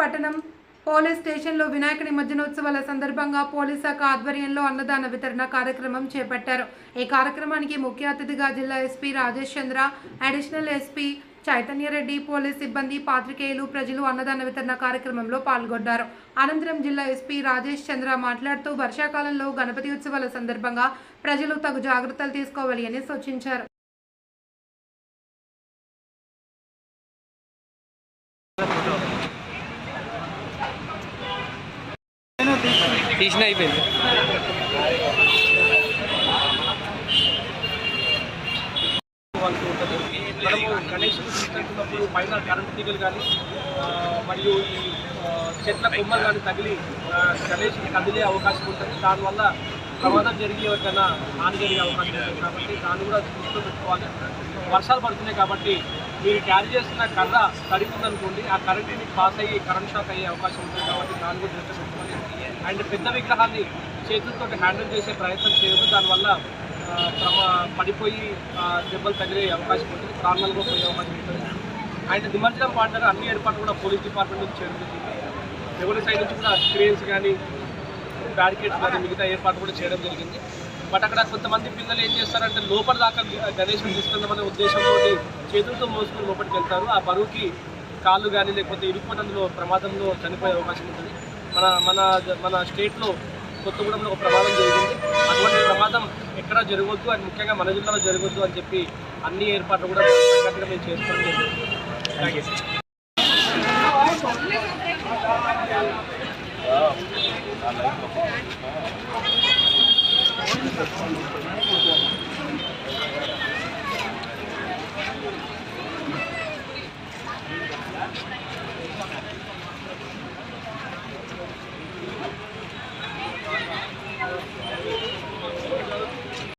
పట్టణం పోలీస్ స్టేషన్లో వినాయక నిమజ్జనోత్సవాల సందర్భంగా పోలీస్ శాఖ ఆధ్వర్యంలో అన్నదాన వితరణ కార్యక్రమం చేపట్టారు. ఈ కార్యక్రమానికి ముఖ్య అతిథిగా జిల్లా SP Rajesh Chandra additional SP Chaitanya Reddy police సిబ్బంది పాత్రికేయులు ప్రజలు అన్నదాన వితరణ కార్యక్రమంలో పాల్గొన్నారు అనంతరం జిల్లా ఎస్పీ రాజేష్ చంద్ర మాట్లాడుతూ వర్షాకాలంలో గణపతి ఉత్సవాల సందర్భంగా ప్రజలు తగు జాగ్రత్తలు తీసుకోవాలి అని సూచించారు. తీసిన అయిపోయింది మనము కనెక్షన్ తీసుకెళ్తున్నప్పుడు పైన కరెంట్ తీగలు కానీ మరియు ఈ చెట్ల కొమ్మలు కానీ తగిలి కనెక్షన్ గణేష్కి కదిలే అవకాశం ఉంటుంది. దానివల్ల ప్రమాదం జరిగే ఎవరికైనా హాని జరిగే అవకాశం ఉంటుంది. కాబట్టి దాన్ని కూడా దృష్టిలో పెట్టుకోవాలి. వర్షాలు పడుతున్నాయి కాబట్టి మీరు క్యారీ చేస్తున్న కర్ర తడిపిందనుకోండి ఆ కరెంట్ని పాస్ అయ్యి కరెంట్ షాక్ అయ్యే అవకాశం ఉంటుంది కాబట్టి దాన్ని కూడా దృష్టిలో పెట్టుకోవాలి. అండ్ పెద్ద విగ్రహాన్ని చేతులతో హ్యాండిల్ చేసే ప్రయత్నం చేయదు దానివల్ల ఆ, ప్రమా పడిపోయి దెబ్బలు తగిలే అవకాశం ఉంటుంది. ప్రాణాలు కూడా పోయే అవకాశం ఉంటుంది. అండ్ నిమజ్జనం పార్ట్నర్ అన్ని ఏర్పాట్లు కూడా పోలీస్ డిపార్ట్మెంట్ నుంచి చేయడం జరిగింది. ఎవరి సైడ్ నుంచి కూడా క్రేన్స్ కానీ బ్యారికేడ్స్ కానీ మిగతా ఏర్పాటు కూడా చేయడం జరిగింది. బట్ అక్కడ కొంతమంది పిల్లలు ఏం చేస్తారంటే లోపల దాకా గణేశం తీసుకుందామనే ఉద్దేశంతో చేతులతో మోసుకొని లోపలికి వెళ్తారు. ఆ బరువుకి కాళ్ళు కానీ లేకపోతే ఇరుక్కున్నందులో ప్రమాదంలో చనిపోయే అవకాశం ఉంటుంది. మన మన మన స్టేట్లో కొత్తగూడెంలో ఒక ప్రమాదం జరిగింది. అటువంటి ప్రమాదం ఎక్కడ జరగవద్దు అని ముఖ్యంగా మన జిల్లాలో జరగవద్దు అని చెప్పి అన్ని ఏర్పాట్లు కూడా సంఘటన మేము చేసుకోవడం జరిగింది.